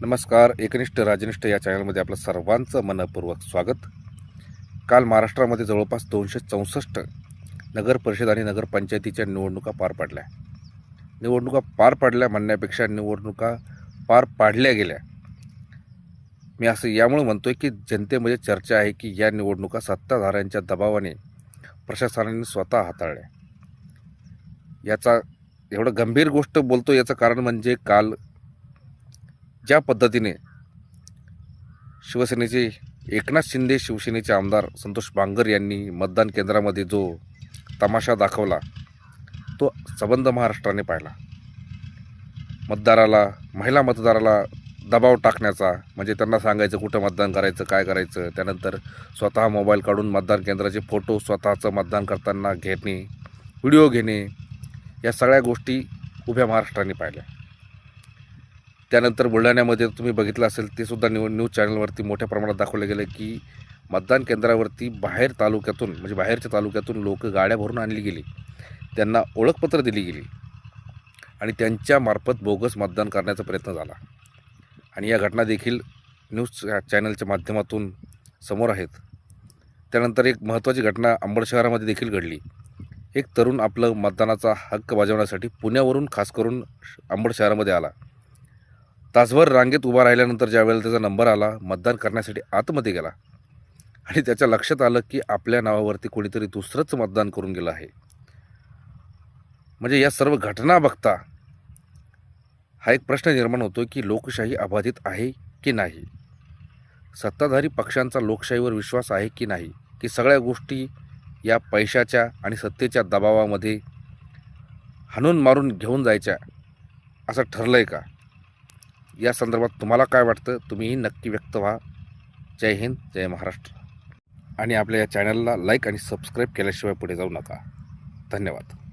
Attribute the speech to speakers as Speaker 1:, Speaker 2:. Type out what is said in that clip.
Speaker 1: नमस्कार एकनिष्ठ राजनिष्ठ या चॅनलमध्ये आपलं सर्वांचं मनपूर्वक स्वागत. काल महाराष्ट्रामध्ये जवळपास दोनशे चौसष्ट नगर परिषद आणि नगरपंचायतीच्या निवडणुका पार पडल्या. निवडणुका पार पडल्या म्हणण्यापेक्षा निवडणुका पार पाडल्या गेल्या. मी असं यामुळे म्हणतो आहे की जनतेमध्ये चर्चा आहे की या निवडणुका सत्ताधाऱ्यांच्या दबावाने प्रशासनाने स्वतः हाताळल्या. याचा एवढं गंभीर गोष्ट बोलतो याचं कारण म्हणजे काल ज्या पद्धतीने शिवसेनेचे एकनाथ शिंदे शिवसेनेचे आमदार संतोष बांगर यांनी मतदान केंद्रामध्ये जो तमाशा दाखवला तो सबंध महाराष्ट्राने पाहिला. मतदाराला महिला मतदाराला दबाव टाकण्याचा म्हणजे त्यांना सांगायचं कुठं मतदान करायचं काय करायचं त्यानंतर स्वतः मोबाईल काढून मतदान केंद्राचे फोटो स्वतःचं मतदान करताना घेणे व्हिडिओ घेणे या सगळ्या गोष्टी उभ्या महाराष्ट्राने पाहिल्या. त्यानंतर बुलढाण्यामध्ये तुम्ही बघितलं असेल ते सुद्धा न्यू न्यूज चॅनलवरती मोठ्या प्रमाणात दाखवलं गेलं की मतदान केंद्रावरती बाहेर तालुक्यातून म्हणजे बाहेरच्या तालुक्यातून लोक गाड्या भरून आणली गेली. त्यांना ओळखपत्र दिली गेली. आणि त्यांच्यामार्फत बोगस मतदान करण्याचा प्रयत्न झाला. आणि या घटना देखील न्यूज चॅनलच्या माध्यमातून समोर आहेत. त्यानंतर एक महत्त्वाची घटना अंबड शहरामध्ये देखील घडली. एक तरुण आपलं मतदानाचा हक्क बजावण्यासाठी पुण्यावरून खास करून अंबड शहरामध्ये आला. तासभर रांगेत उभा राहिल्यानंतर ज्यावेळेला त्याचा नंबर आला मतदान करण्यासाठी आतमध्ये गेला. आणि त्याच्या लक्षात आलं की आपल्या नावावरती कोणीतरी दुसरंच मतदान करून गेलं आहे. म्हणजे या सर्व घटना बघता हा एक प्रश्न निर्माण होतो की लोकशाही अबाधित आहे की नाही? सत्ताधारी पक्षांचा लोकशाहीवर विश्वास आहे की नाही? की सगळ्या गोष्टी या पैशाच्या आणि सत्तेच्या दबावामध्ये हाणून मारून घेऊन जायच्या असं ठरलं आहे का? या संदर्भात तुम्हाला काय वाटतं तुम्हीही नक्की व्यक्त व्हा. जय हिंद जय महाराष्ट्र. आणि आपल्या या चॅनलला लाईक आणि सबस्क्राईब केल्याशिवाय पुढे जाऊ नका. धन्यवाद.